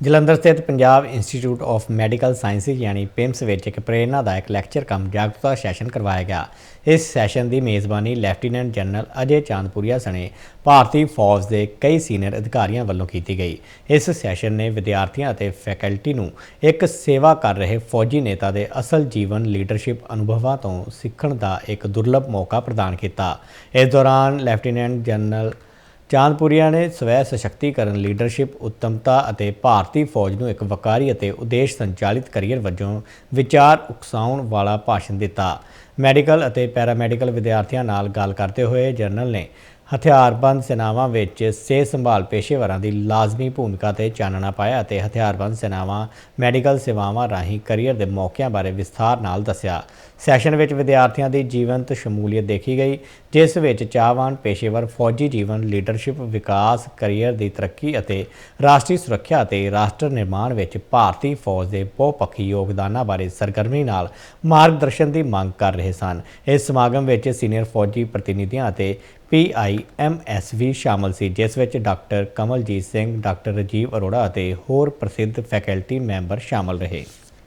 ਜਲੰਧਰ ਸਥਿਤ Punjab institute of medical sciences ਯਾਨੀ PIMS ਵਿੱਚ ਇੱਕ ਪ੍ਰੇਰਨਾਦਾਇਕ ਲੈਕਚਰ ਕਮ ਜਾਗਰੂਕਤਾ ਸੈਸ਼ਨ ਕਰਵਾਇਆ ਗਿਆ। ਇਸ ਸੈਸ਼ਨ ਦੀ ਮੇਜ਼ਬਾਨੀ ਲੈਫਟੀਨੈਂਟ ਜਨਰਲ ਅਜੇ ਚਾਂਦਪੁਰੀਆ ਸਣੇ ਭਾਰਤੀ ਫੌਜ ਦੇ ਕਈ ਸੀਨੀਅਰ ਅਧਿਕਾਰੀਆਂ ਵੱਲੋਂ ਕੀਤੀ ਗਈ। ਇਸ ਸੈਸ਼ਨ ਨੇ ਵਿਦਿਆਰਥੀਆਂ ਅਤੇ ਫੈਕਲਟੀ ਨੂੰ ਇੱਕ ਸੇਵਾ ਕਰ ਰਹੇ ਫੌਜੀ ਨੇਤਾ ਦੇ ਅਸਲ ਜੀਵਨ, ਲੀਡਰਸ਼ਿਪ ਅਨੁਭਵਾਂ ਤੋਂ ਸਿੱਖਣ ਦਾ ਇੱਕ ਦੁਰਲੱਭ ਮੌਕਾ ਪ੍ਰਦਾਨ ਕੀਤਾ। ਇਸ ਦੌਰਾਨ ਲੈਫਟੀਨੈਂਟ ਜਨਰਲ ਚਾਂਦਪੁਰੀਆ ਨੇ ਸਵੈ ਸਸ਼ਕਤੀਕਰਨ, ਲੀਡਰਸ਼ਿਪ, ਉੱਤਮਤਾ ਅਤੇ ਭਾਰਤੀ ਫੌਜ ਨੂੰ ਇੱਕ ਵਕਾਰੀ ਅਤੇ ਉਦੇਸ਼ ਸੰਚਾਲਿਤ ਕਰੀਅਰ ਵਜੋਂ ਵਿਚਾਰ ਉਕਸਾਉਣ ਵਾਲਾ ਭਾਸ਼ਣ ਦਿੱਤਾ। ਮੈਡੀਕਲ ਅਤੇ ਪੈਰਾਮੈਡੀਕਲ ਵਿਦਿਆਰਥੀਆਂ ਨਾਲ ਗੱਲ ਕਰਦੇ ਹੋਏ ਜਨਰਲ ਨੇ ਹਥਿਆਰਬੰਦ ਸੈਨਾਵਾਂ ਵਿੱਚ ਸਿਹਤ ਸੰਭਾਲ ਪੇਸ਼ੇਵਰਾਂ ਦੀ ਲਾਜ਼ਮੀ ਭੂਮਿਕਾ ਤੇ ਚਾਨਣਾ ਪਾਇਆ ਅਤੇ ਹਥਿਆਰਬੰਦ ਸੈਨਾਵਾਂ ਮੈਡੀਕਲ ਸੇਵਾਵਾਂ ਰਾਹੀਂ ਕੈਰੀਅਰ ਦੇ ਮੌਕਿਆਂ ਬਾਰੇ ਵਿਸਥਾਰ ਨਾਲ ਦੱਸਿਆ। ਸੈਸ਼ਨ ਵਿੱਚ ਵਿਦਿਆਰਥੀਆਂ ਦੀ ਜੀਵੰਤ ਸ਼ਮੂਲੀਅਤ ਦੇਖੀ ਗਈ, ਜਿਸ ਵਿੱਚ ਚਾਹਵਾਨ ਪੇਸ਼ੇਵਰ ਫੌਜੀ ਜੀਵਨ, ਲੀਡਰਸ਼ਿਪ, ਵਿਕਾਸ, ਕੈਰੀਅਰ ਦੀ ਤਰੱਕੀ ਅਤੇ ਰਾਸ਼ਟਰੀ ਸੁਰੱਖਿਆ ਅਤੇ ਰਾਸ਼ਟਰ ਨਿਰਮਾਣ ਵਿੱਚ ਭਾਰਤੀ ਫੌਜ ਦੇ ਬਹੁਪੱਖੀ ਯੋਗਦਾਨਾਂ ਬਾਰੇ ਸਰਗਰਮੀ ਨਾਲ ਮਾਰਗਦਰਸ਼ਨ ਦੀ ਮੰਗ ਕਰ ਰਹੇ ਸਨ। ਇਸ ਸਮਾਗਮ ਵਿੱਚ ਸੀਨੀਅਰ ਫੌਜੀ ਪ੍ਰਤੀਨਿਧੀਆਂ ਅਤੇ ਪੀਆਈਐਮਐਸਵੀ ਸ਼ਾਮਲ ਸੀ, ਜਿਸ ਵਿੱਚ ਡਾਕਟਰ ਕਮਲਜੀਤ ਸਿੰਘ, ਡਾਕਟਰ ਰਜੀਵ ਅਰੋੜਾ ਅਤੇ ਹੋਰ ਪ੍ਰਸਿੱਧ ਫੈਕਲਟੀ ਮੈਂਬਰ ਸ਼ਾਮਲ ਰਹੇ।